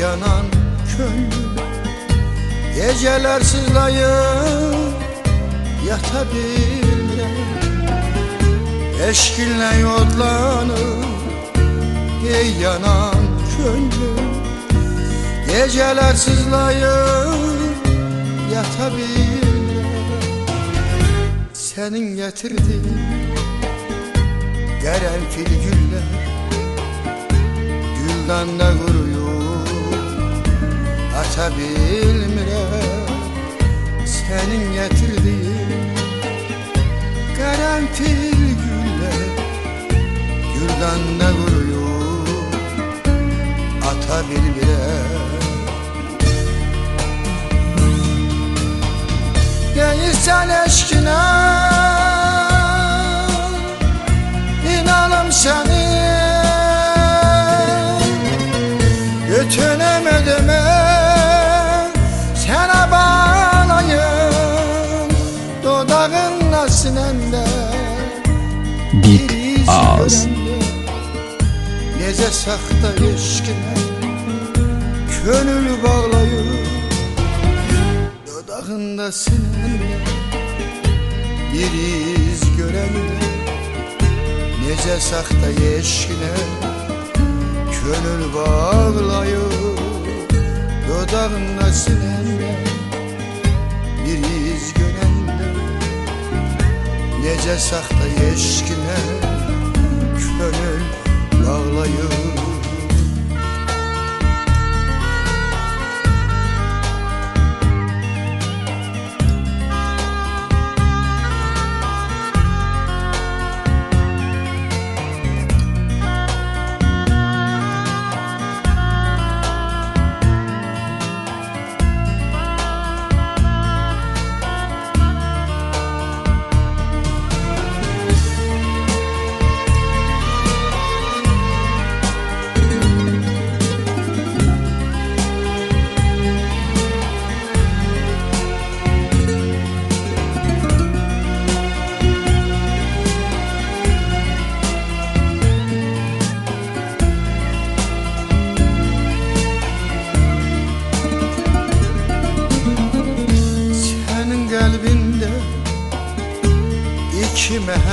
yanan könlüm Geceler sızlayıp yatabilmem Eşkinle yodlanıp ey yanan könlüm Geceler sızlayıp yatabilmem Senin getirdiğin Karanfil güller Güldan da kuruyor Atabilmirem Senin getirdiğin Karanfil güller Güldan da kuruyor Atabilmirem Değilsen eşkine Bit ağız Nece sakta eşkine Könül bağlayın Dodağında sinende Bir iz görende Nece sakta eşkine Könül bağlayıp Dodağına sinende Bir iz görende Nece sakta eşkine Könül bağlayıp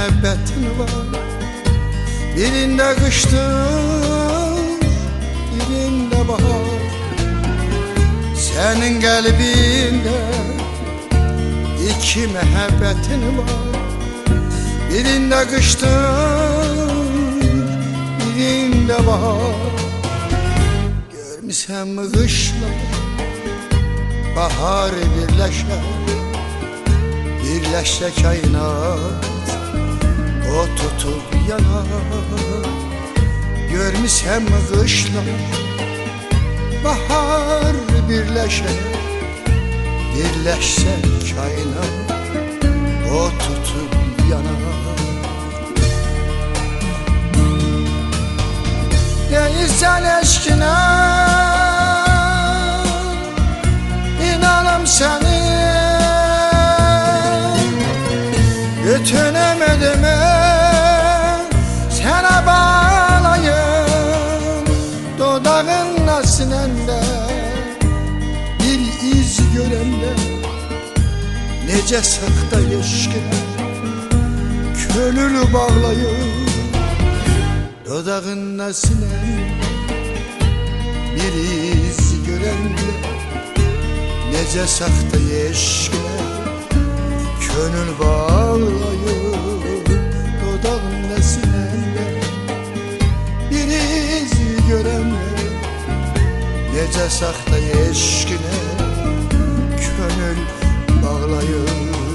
iki mehebbetin var. Birinde kıştır, birinde bahar. Senin kalbinde iki mehebbetin var. Birinde kıştır, birinde bahar. Görmüşsem mi kışla bahar birleşer Birleşse kainat o tutup yanar. Görmüşsem mi kışla bahar birleşer Birleşse kainat o tutup yanar. Değilsen eşkine Nece sakta eşkine Könülü bağlayın Dodağınla sinende Bir iz görende Nece sakta eşkine Könül bağlayıp Dodağında sinende Bir iz görenler Nece sakta eşkine Könül bağlayıp bağlayın.